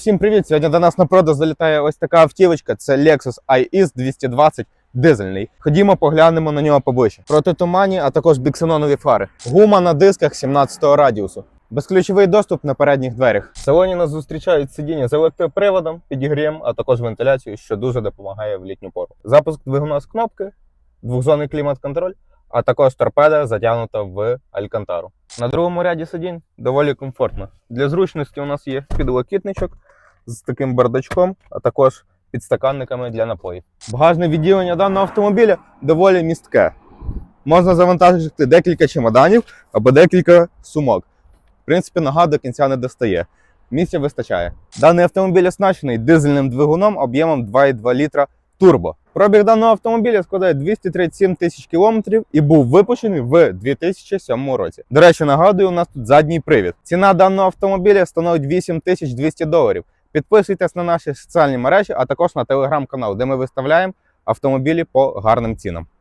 Всім привіт! Сьогодні до нас на продаж залітає ось така автівочка. Це Lexus IS 220 дизельний. Ходімо поглянемо на нього поближче. Протитуманні, а також біксенонові фари. Гума на дисках 17-го радіусу. Безключовий доступ на передніх дверях. В салоні нас зустрічають сидіння з електроприводом, підігрієм, а також вентиляцією, що дуже допомагає в літню пору. Запуск двигуна з кнопки, двохзонний клімат-контроль, а також торпеда затягнута в алькантару. На другому ряді сидінь доволі комфортно. Для зручності у нас є підлокітничок з таким бардачком, а також підстаканниками для напоїв. Багажне відділення даного автомобіля доволі містке. Можна завантажити декілька чемоданів або декілька сумок. В принципі, нога до кінця не достає. Місця вистачає. Даний автомобіль оснащений дизельним двигуном об'ємом 2,2 літра турбо. Пробіг даного автомобіля складає 237 тисяч кілометрів і був випущений в 2007 році. До речі, нагадую, у нас тут задній привід. Ціна даного автомобіля становить 8200 доларів. Підписуйтесь на наші соціальні мережі, а також на телеграм-канал, де ми виставляємо автомобілі по гарним цінам.